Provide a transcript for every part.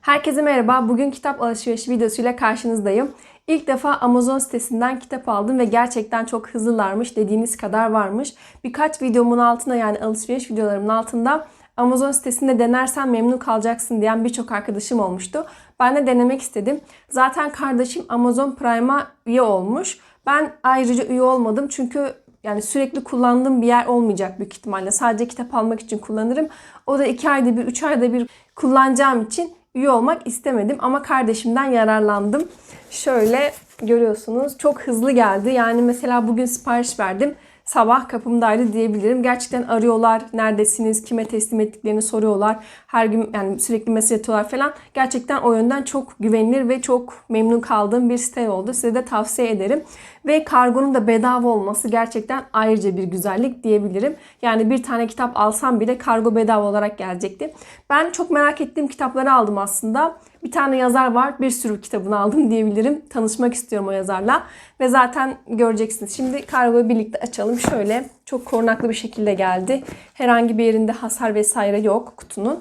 Herkese merhaba. Bugün kitap alışverişi videosuyla karşınızdayım. İlk defa Amazon sitesinden kitap aldım ve gerçekten çok hızlılarmış. Dediğiniz kadar varmış. Birkaç videomun altına yani alışveriş videolarımın altında Amazon sitesinde denersen memnun kalacaksın diyen birçok arkadaşım olmuştu. Ben de denemek istedim. Zaten kardeşim Amazon Prime'a üye olmuş. Ben ayrıca üye olmadım çünkü yani sürekli kullandığım bir yer olmayacak büyük ihtimalle. Sadece kitap almak için kullanırım. O da iki ayda bir, üç ayda bir kullanacağım için üye olmak istemedim. Ama kardeşimden yararlandım. Şöyle görüyorsunuz çok hızlı geldi. Yani mesela bugün sipariş verdim. Sabah kapımdaydı diyebilirim. Gerçekten arıyorlar. Neredesiniz? Kime teslim ettiklerini soruyorlar. Her gün yani sürekli mesaj atıyorlar falan. Gerçekten o yönden çok güvenilir ve çok memnun kaldığım bir site oldu. Size de tavsiye ederim. Ve kargonun da bedava olması gerçekten ayrıca bir güzellik diyebilirim. Yani bir tane kitap alsam bile kargo bedava olarak gelecekti. Ben çok merak ettiğim kitapları aldım aslında. Bir tane yazar var. Bir sürü kitabını aldım diyebilirim. Tanışmak istiyorum o yazarla. Ve zaten göreceksiniz. Şimdi kargoyu birlikte açalım. Şöyle çok korunaklı bir şekilde geldi. Herhangi bir yerinde hasar vesaire yok kutunun.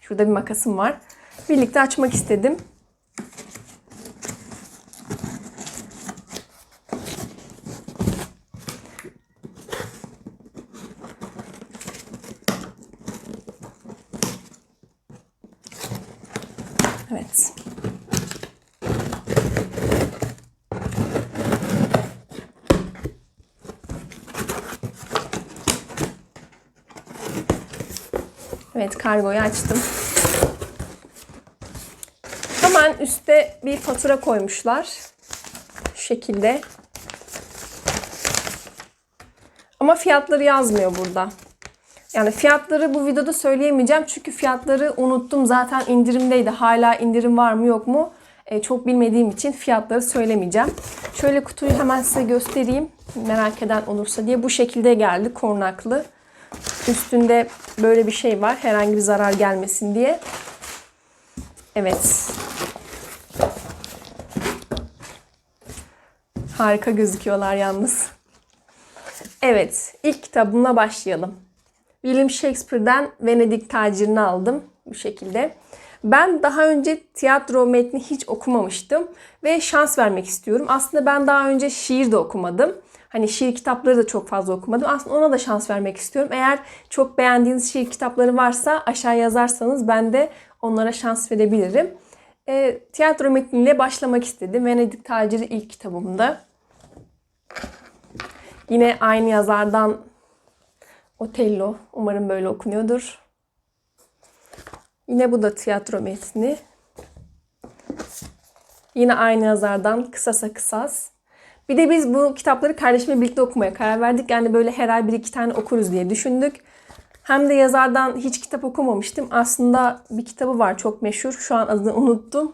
Şurada bir makasım var. Birlikte açmak istedim. Evet. Evet kargoyu açtım. Hemen üstte bir fatura koymuşlar. Şu şekilde. Ama fiyatları yazmıyor burada. Yani fiyatları bu videoda söyleyemeyeceğim çünkü fiyatları unuttum. Zaten indirimdeydi. Hala indirim var mı yok mu? E, çok bilmediğim için fiyatları söylemeyeceğim. Şöyle kutuyu hemen size göstereyim. Merak eden olursa diye. Bu şekilde geldi korunaklı. Üstünde böyle bir şey var. Herhangi bir zarar gelmesin diye. Evet. Harika gözüküyorlar yalnız. Evet, ilk kitabımla başlayalım. William Shakespeare'den Venedik tacirini aldım bu şekilde. Ben daha önce tiyatro metni hiç okumamıştım ve şans vermek istiyorum. Aslında ben daha önce şiir de okumadım. Hani şiir kitapları da çok fazla okumadım. Aslında ona da şans vermek istiyorum. Eğer çok beğendiğiniz şiir kitapları varsa aşağı yazarsanız ben de onlara şans verebilirim. E, tiyatro metniyle başlamak istedim. Venedik Taciri ilk kitabımda. Yine aynı yazardan Otello. Umarım böyle okunuyordur. Yine bu da tiyatro metni. Yine aynı yazardan Kısasa Kısas. Bir de biz bu kitapları kardeşimle birlikte okumaya karar verdik. Yani böyle her ay bir iki tane okuruz diye düşündük. Hem de yazardan hiç kitap okumamıştım. Aslında bir kitabı var çok meşhur. Şu an adını unuttum.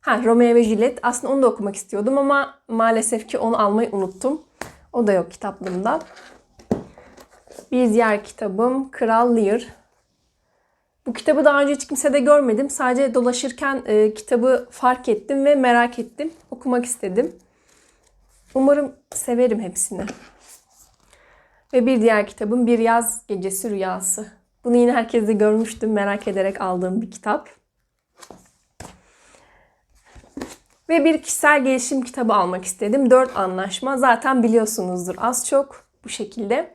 Ha Romeo ve Juliet. Aslında onu da okumak istiyordum ama maalesef ki onu almayı unuttum. O da yok kitaplığımda. Bir diğer kitabım Kral Lear. Bu kitabı daha önce hiç kimsede görmedim. Sadece dolaşırken e, kitabı fark ettim ve merak ettim. Okumak istedim. Umarım severim hepsini. Ve bir diğer kitabım Bir Yaz Gecesi Rüyası. Bunu yine herkes de görmüştüm. Merak ederek aldığım bir kitap. Ve bir kişisel gelişim kitabı almak istedim. Dört anlaşma. Zaten biliyorsunuzdur az çok bu şekilde.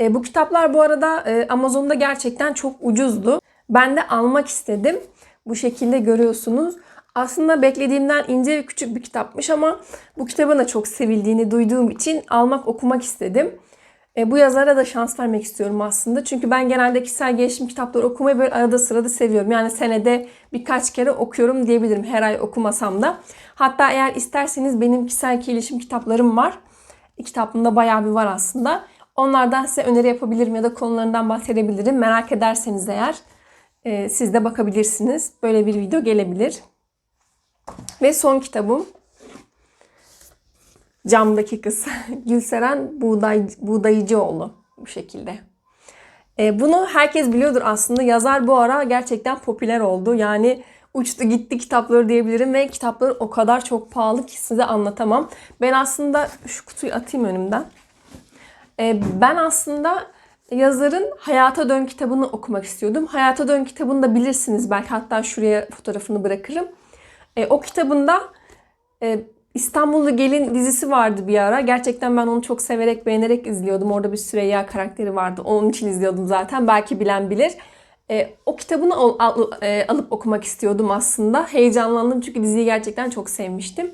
E, bu kitaplar bu arada e, Amazon'da gerçekten çok ucuzdu. Ben de almak istedim. Bu şekilde görüyorsunuz. Aslında beklediğimden ince ve küçük bir kitapmış ama bu kitabın da çok sevildiğini duyduğum için almak, okumak istedim. E, bu yazara da şans vermek istiyorum aslında. Çünkü ben genelde kişisel gelişim kitapları okumayı böyle arada sırada seviyorum. Yani senede birkaç kere okuyorum diyebilirim her ay okumasam da. Hatta eğer isterseniz benim kişisel gelişim kitaplarım var. Kitaplığımda bayağı bir var aslında. Onlardan size öneri yapabilirim ya da konularından bahsedebilirim. Merak ederseniz eğer e, siz de bakabilirsiniz. Böyle bir video gelebilir. Ve son kitabım Camdaki Kız. Gülseren Buğday, Buğdayıcıoğlu bu şekilde. E, bunu herkes biliyordur aslında. Yazar bu ara gerçekten popüler oldu. Yani uçtu gitti kitapları diyebilirim ve kitapları o kadar çok pahalı ki size anlatamam. Ben aslında şu kutuyu atayım önümden. E, ben aslında yazarın Hayata Dön kitabını okumak istiyordum. Hayata Dön kitabını da bilirsiniz belki hatta şuraya fotoğrafını bırakırım. E, o kitabında e, İstanbullu Gelin dizisi vardı bir ara. Gerçekten ben onu çok severek, beğenerek izliyordum. Orada bir Süreyya karakteri vardı. Onun için izliyordum zaten. Belki bilen bilir. E, o kitabını al, al, e, alıp okumak istiyordum aslında. Heyecanlandım çünkü diziyi gerçekten çok sevmiştim.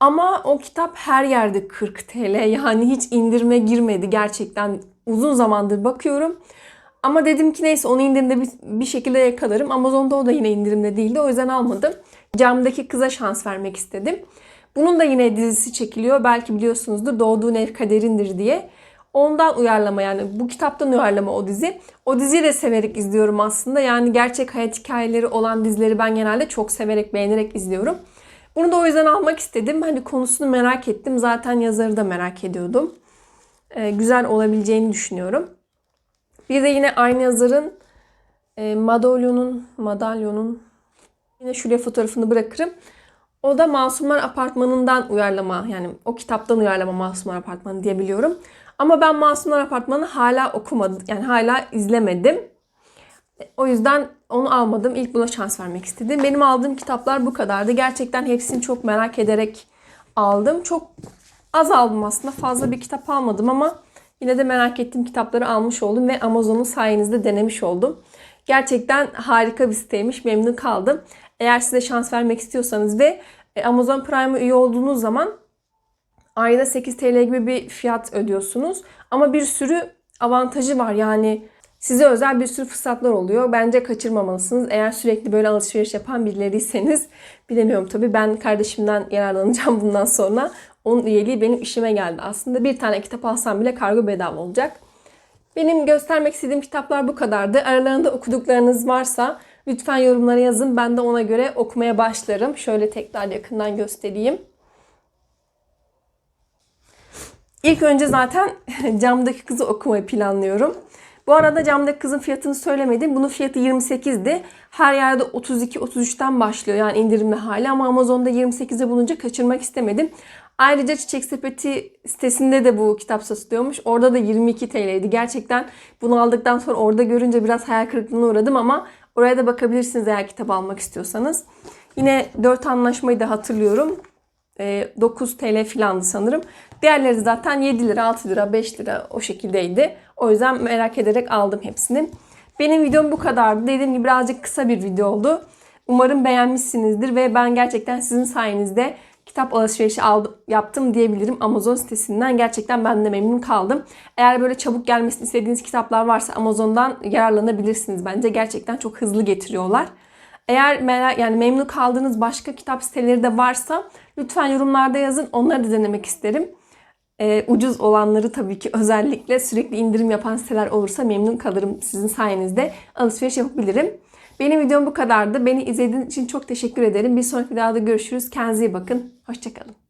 Ama o kitap her yerde 40 TL. Yani hiç indirime girmedi. Gerçekten uzun zamandır bakıyorum. Ama dedim ki neyse onu indirimde bir, bir şekilde yakalarım. Amazon'da o da yine indirimde değildi. O yüzden almadım. Camdaki kıza şans vermek istedim. Bunun da yine dizisi çekiliyor. Belki biliyorsunuzdur. Doğduğun ev kaderindir diye. Ondan uyarlama yani bu kitaptan uyarlama o dizi. O diziyi de severek izliyorum aslında. Yani gerçek hayat hikayeleri olan dizileri ben genelde çok severek, beğenerek izliyorum. Bunu da o yüzden almak istedim. Hani konusunu merak ettim. Zaten yazarı da merak ediyordum. Ee, güzel olabileceğini düşünüyorum. Bir de yine aynı yazarın e, Madalyon'un, Madalyon'un yine şuraya fotoğrafını bırakırım. O da Masumlar Apartmanı'ndan uyarlama yani o kitaptan uyarlama Masumlar Apartmanı diye biliyorum. Ama ben Masumlar Apartmanı hala okumadım. Yani hala izlemedim. O yüzden onu almadım. İlk buna şans vermek istedim. Benim aldığım kitaplar bu kadardı. Gerçekten hepsini çok merak ederek aldım. Çok az aldım aslında. Fazla bir kitap almadım ama yine de merak ettiğim kitapları almış oldum ve Amazon'un sayenizde denemiş oldum. Gerçekten harika bir siteymiş. Memnun kaldım. Eğer size şans vermek istiyorsanız ve e, Amazon Prime'a üye olduğunuz zaman ayda 8 TL gibi bir fiyat ödüyorsunuz. Ama bir sürü avantajı var. Yani size özel bir sürü fırsatlar oluyor. Bence kaçırmamalısınız. Eğer sürekli böyle alışveriş yapan birileriyseniz bilemiyorum tabii. Ben kardeşimden yararlanacağım bundan sonra. Onun üyeliği benim işime geldi. Aslında bir tane kitap alsam bile kargo bedava olacak. Benim göstermek istediğim kitaplar bu kadardı. Aralarında okuduklarınız varsa lütfen yorumlara yazın. Ben de ona göre okumaya başlarım. Şöyle tekrar yakından göstereyim. İlk önce zaten camdaki kızı okumayı planlıyorum. Bu arada camdaki kızın fiyatını söylemedim. Bunun fiyatı 28'di. Her yerde 32-33'ten başlıyor yani indirimli hali ama Amazon'da 28'e bulunca kaçırmak istemedim. Ayrıca Çiçek Sepeti sitesinde de bu kitap satılıyormuş. Orada da 22 TL'ydi. Gerçekten bunu aldıktan sonra orada görünce biraz hayal kırıklığına uğradım ama oraya da bakabilirsiniz eğer kitap almak istiyorsanız. Yine 4 anlaşmayı da hatırlıyorum. 9 TL filandı sanırım. Diğerleri zaten 7 lira, 6 lira, 5 lira o şekildeydi. O yüzden merak ederek aldım hepsini. Benim videom bu kadardı. Dediğim gibi birazcık kısa bir video oldu. Umarım beğenmişsinizdir ve ben gerçekten sizin sayenizde kitap alışverişi aldım, yaptım diyebilirim Amazon sitesinden. Gerçekten ben de memnun kaldım. Eğer böyle çabuk gelmesini istediğiniz kitaplar varsa Amazon'dan yararlanabilirsiniz bence. Gerçekten çok hızlı getiriyorlar. Eğer merak, yani memnun kaldığınız başka kitap siteleri de varsa lütfen yorumlarda yazın. Onları da denemek isterim. Ee, ucuz olanları tabii ki özellikle sürekli indirim yapan siteler olursa memnun kalırım. Sizin sayenizde alışveriş yapabilirim. Benim videom bu kadardı. Beni izlediğiniz için çok teşekkür ederim. Bir sonraki videoda görüşürüz. Kendinize iyi bakın. Hoşçakalın.